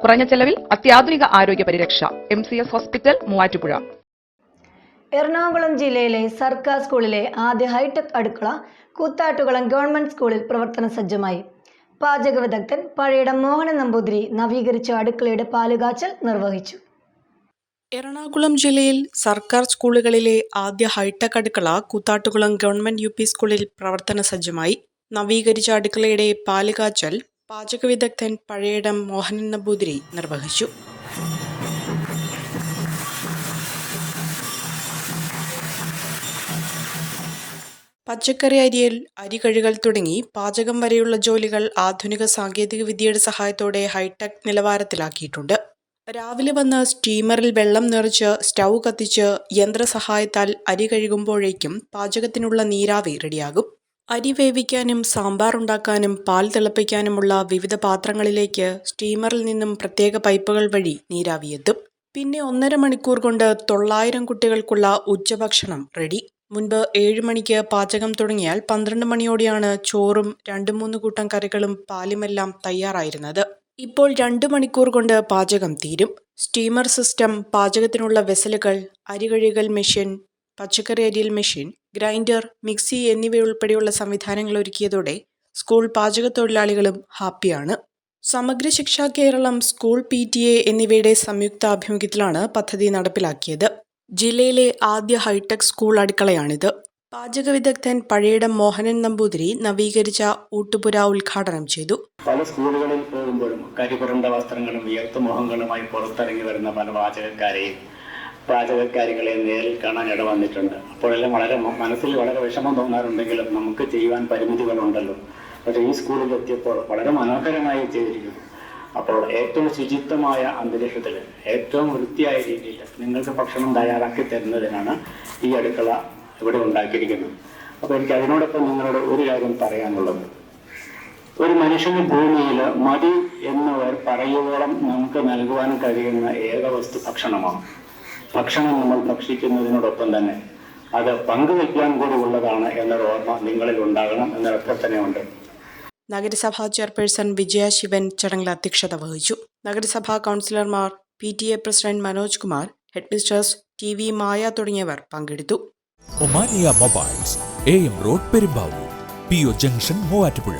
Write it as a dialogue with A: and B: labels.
A: കുറഞ്ഞ ചെലവിൽ അത്യാധുനിക ആരോഗ്യ പരിരക്ഷ. M C S hospital Muvattupuzha.
B: Ernakulam ജില്ലയിലെ സർക്കാർ സ്കൂളിലെ ആദ്യ ഹൈടെക് അടുക്കള കൂത്താട്ടുകുളം ഗവൺമെന്റ് സ്കൂളിൽ പ്രവർത്തന സജ്ജമായി. പാചക വിദഗ്ധൻ പഴയിടം മോഹനൻ നമ്പൂതിരി നവീകരിച്ച അടുക്കളയുടെ പാലുകാച്ചൽ നിർവഹിച്ചു.
C: എറണാകുളം ജില്ലയിൽ സർക്കാർ സ്കൂളുകളിലെ ആദ്യ ഹൈടെക് അടുക്കള കൂത്താട്ടുകുളം ഗവൺമെന്റ് യു പി സ്കൂളിൽ പ്രവർത്തന സജ്ജമായി. നവീകരിച്ച അടുക്കളയുടെ പാലുകാച്ചൽ പാചക വിദഗ്ധൻ പഴയിടം മോഹനൻ നമ്പൂതിരി നിർവഹിച്ചു. പച്ചക്കറി അരിയൽ അരി കഴുകൽ തുടങ്ങി പാചകം വരെയുള്ള ജോലികൾ ആധുനിക സാങ്കേതിക വിദ്യയുടെ സഹായത്തോടെ ഹൈടെക് നിലവാരത്തിലാക്കിയിട്ടുണ്ട്. രാവിലെ വന്ന് സ്റ്റീമറിൽ വെള്ളം നിറച്ച് സ്റ്റൗ കത്തിച്ച് യന്ത്രസഹായത്താൽ അരി കഴുകുമ്പോഴേക്കും പാചകത്തിനുള്ള നീരാവി റെഡിയാകും. അരി വേവിക്കാനും സാമ്പാർ ഉണ്ടാക്കാനും പാൽ തിളപ്പിക്കാനുമുള്ള വിവിധ പാത്രങ്ങളിലേക്ക് സ്റ്റീമറിൽ നിന്നും പ്രത്യേക പൈപ്പുകൾ വഴി നീരാവി എത്തും. പിന്നെ ഒന്നര മണിക്കൂർ കൊണ്ട് തൊള്ളായിരം കുട്ടികൾക്കുള്ള ഉച്ചഭക്ഷണം റെഡി. മുൻപ് ഏഴ് മണിക്ക് പാചകം തുടങ്ങിയാൽ പന്ത്രണ്ട് മണിയോടെയാണ് ചോറും രണ്ട് മൂന്ന് കൂട്ടം കറികളും പാലുമെല്ലാം തയ്യാറായിരുന്നത്. ഇപ്പോൾ രണ്ട് മണിക്കൂർ കൊണ്ട് പാചകം തീരും. സ്റ്റീമർ സിസ്റ്റം പാചകത്തിനുള്ള വെസലുകൾ അരി കഴുകൽ മെഷീൻ പച്ചക്കറി അരിയൽ മെഷീൻ ഗ്രൈൻഡർ മിക്സി എന്നിവയുൾപ്പെടെയുള്ള സംവിധാനങ്ങൾ ഒരുക്കിയതോടെ സ്കൂൾ പാചക തൊഴിലാളികളും ഹാപ്പിയാണ്. Samagra Shiksha Keralam school P T A എന്നിവയുടെ സംയുക്ത ആഭിമുഖ്യത്തിലാണ് പദ്ധതി നടപ്പിലാക്കിയത്. ജില്ലയിലെ ആദ്യ ഹൈടെക് സ്കൂൾ അടുക്കളയാണിത്. പാചക വിദഗ്ധൻ പഴയിടം മോഹനൻ നമ്പൂതിരി നവീകരിച്ച ഊട്ടുപുര ഉദ്ഘാടനം ചെയ്തു.
D: പല സ്കൂളുകളിൽ പോകുമ്പോഴും കരിപുരണ്ട വസ്ത്രങ്ങളും വിയർത്തുമുഖങ്ങളുമായി പുറത്തിറങ്ങി വരുന്ന പല പാചകക്കാരെയും പാചകക്കാരികളെ നേരിൽ കാണാൻ ഇട വന്നിട്ടുണ്ട്. അപ്പോഴെല്ലാം വളരെ മനസ്സിൽ വളരെ വിഷമം തോന്നാറുണ്ടെങ്കിലും നമുക്ക് ചെയ്യുവാൻ പരിമിതികളുണ്ടല്ലോ. പക്ഷേ ഈ സ്കൂളിൽ എത്തിയപ്പോൾ വളരെ മനോഹരമായി ചെയ്തിരിക്കുന്നു. അപ്പോൾ ഏറ്റവും ശുചിത്വമായ അന്തരീക്ഷത്തിൽ ഏറ്റവും വൃത്തിയായ രീതിയിൽ നിങ്ങൾക്ക് ഭക്ഷണം തയ്യാറാക്കി തരുന്നതിനാണ് ഈ അടുക്കള ഇവിടെ ഉണ്ടാക്കിയിരിക്കുന്നത്. അപ്പോൾ എനിക്ക് അതിനോടൊപ്പം നിങ്ങളോട് ഒരു കാര്യം പറയാനുള്ളത്. ഒരു മനുഷ്യന് ഭൂമിയിൽ മതി എന്നവർ പറയുവോളം നമുക്ക് നൽകുവാൻ കഴിയുന്ന ഏക വസ്തു ഭക്ഷണമാണ്. ഭക്ഷണം നമ്മൾ ഭക്ഷിക്കുന്നതിനോടൊപ്പം തന്നെ അത് പങ്കുവയ്ക്കാൻ കൂടി ഉള്ളതാണ് എന്നൊരു ഓർമ്മ നിങ്ങളിൽ ഉണ്ടാകണം എന്നൊക്കെ തന്നെ ഉണ്ട്
C: നഗരസഭാ ചെയർപേഴ്സൺ വിജയ ശിവൻ ചടങ്ങിൽ അധ്യക്ഷത വഹിച്ചു. നഗരസഭാ കൗൺസിലർമാർ P T A president Manoj Kumar headmistress T V Maya തുടങ്ങിയവർ പങ്കെടുത്തു.
E: Omania mobiles A M road Perumbavoor P O junction Muvattupuzha.